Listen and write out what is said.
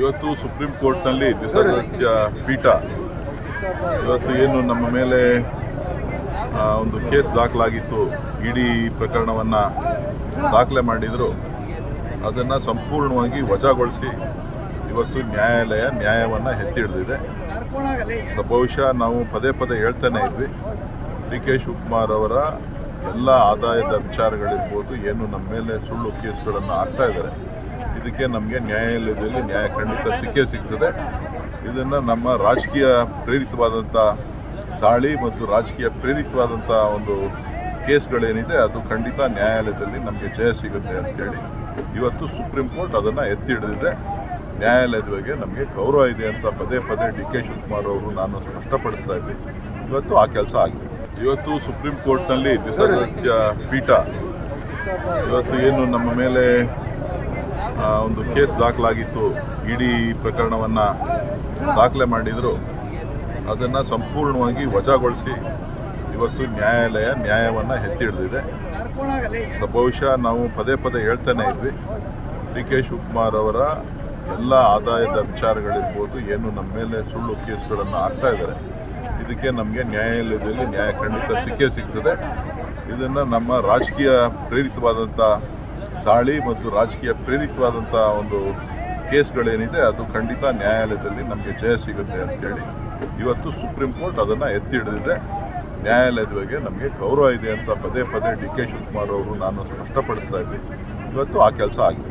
ಇವತ್ತು ಸುಪ್ರೀಂ ಕೋರ್ಟ್ನಲ್ಲಿ ದ್ವಿಸದಸ್ಯ ಪೀಠ ಇವತ್ತು ಏನು ನಮ್ಮ ಮೇಲೆ ಒಂದು ಕೇಸ್ ದಾಖಲಾಗಿತ್ತು. ಇಡೀ ಪ್ರಕರಣವನ್ನು ದಾಖಲೆ ಮಾಡಿದರು. ಅದನ್ನು ಸಂಪೂರ್ಣವಾಗಿ ವಜಾಗೊಳಿಸಿ ಇವತ್ತು ನ್ಯಾಯಾಲಯ ನ್ಯಾಯವನ್ನು ಎತ್ತಿ ಹಿಡಿದಿದೆ ಬಹುಶಃ ನಾವು ಪದೇ ಪದೇ ಹೇಳ್ತಾನೆ ಇದ್ವಿ. ಡಿ ಕೆ ಶಿವಕುಮಾರ್ ಅವರ ಎಲ್ಲ ಆದಾಯದ ವಿಚಾರಗಳಿರ್ಬೋದು, ಏನು ನಮ್ಮ ಮೇಲೆ ಸುಳ್ಳು ಕೇಸ್ಗಳನ್ನು ಆಗ್ತಾ ಇದ್ದಾರೆ. ಇದಕ್ಕೆ ನಮಗೆ ನ್ಯಾಯಾಲಯದಲ್ಲಿ ನ್ಯಾಯ ಖಂಡಿತ ಸಿಕ್ಕೇ ಸಿಗ್ತದೆ. ಇದನ್ನು ನಮ್ಮ ರಾಜಕೀಯ ಪ್ರೇರಿತವಾದಂಥ ದಾಳಿ ಮತ್ತು ರಾಜಕೀಯ ಪ್ರೇರಿತವಾದಂಥ ಒಂದು ಕೇಸ್ಗಳೇನಿದೆ, ಅದು ಖಂಡಿತ ನ್ಯಾಯಾಲಯದಲ್ಲಿ ನಮಗೆ ಜಯ ಸಿಗುತ್ತೆ ಅಂತೇಳಿ ಇವತ್ತು ಸುಪ್ರೀಂ ಕೋರ್ಟ್ ಅದನ್ನು ಎತ್ತಿ ಹಿಡಿದಿದೆ ನ್ಯಾಯಾಲಯದ ಬಗ್ಗೆ ನಮಗೆ ಗೌರವ ಇದೆ ಅಂತ ಪದೇ ಪದೇ ಡಿ ಕೆ ಶಿವಕುಮಾರ್ ಅವರು ನಾನು ಸ್ಪಷ್ಟಪಡಿಸ್ತಾ ಇದ್ದೆ. ಇವತ್ತು ಆ ಕೆಲಸ ಆಗಿದೆ. ಇವತ್ತು ಸುಪ್ರೀಂ ಕೋರ್ಟ್ನಲ್ಲಿ ದ್ವಿಸದಸ್ಯ ಪೀಠ, ಇವತ್ತು ಏನು ನಮ್ಮ ಮೇಲೆ ಒಂದು ಕೇಸ್ ದಾಖಲಾಗಿತ್ತು. ಇಡೀ ಪ್ರಕರಣವನ್ನು ದಾಖಲೆ ಮಾಡಿದರು. ಅದನ್ನು ಸಂಪೂರ್ಣವಾಗಿ ವಜಾಗೊಳಿಸಿ ಇವತ್ತು ನ್ಯಾಯಾಲಯ ನ್ಯಾಯವನ್ನು ಎತ್ತಿ ಹಿಡಿದಿದೆ ಬಹುಶಃ ನಾವು ಪದೇ ಪದೇ ಹೇಳ್ತಾನೆ ಇದ್ವಿ. ಡಿ ಕೆ ಶಿವಕುಮಾರ್ ಅವರ ಎಲ್ಲ ಆದಾಯದ ವಿಚಾರಗಳಿರ್ಬೋದು, ಏನು ನಮ್ಮ ಮೇಲೆ ಸುಳ್ಳು ಕೇಸ್ಗಳನ್ನು ಹಾಕ್ತಾ ಇದ್ದಾರೆ ಇದಕ್ಕೆ ನಮಗೆ ನ್ಯಾಯಾಲಯದಲ್ಲಿ ನ್ಯಾಯ ಖಂಡಿತ ಸಿಕ್ಕೇ ಸಿಗ್ತದೆ. ಇದನ್ನು ನಮ್ಮ ರಾಜಕೀಯ ಪ್ರೇರಿತವಾದಂಥ ದಾಳಿ ಮತ್ತು ರಾಜಕೀಯ ಪ್ರೇರಿತವಾದಂಥ ಒಂದು ಕೇಸ್ಗಳೇನಿದೆ, ಅದು ಖಂಡಿತ ನ್ಯಾಯಾಲಯದಲ್ಲಿ ನಮಗೆ ಜಯ ಸಿಗುತ್ತೆ ಅಂತೇಳಿ ಇವತ್ತು ಸುಪ್ರೀಂ ಕೋರ್ಟ್ ಅದನ್ನು ಎತ್ತಿ ಹಿಡಿದಿದೆ. ನ್ಯಾಯಾಲಯದ ಬಗ್ಗೆ ನಮಗೆ ಗೌರವ ಇದೆ ಅಂತ ಪದೇ ಪದೇ ಡಿ ಕೆ ಶಿವಕುಮಾರ್ ಅವರು ನಾನು ಸ್ಪಷ್ಟಪಡಿಸ್ತಾ ಇದ್ದೀನಿ. ಇವತ್ತು ಆ ಕೆಲಸ ಆಗಿದೆ.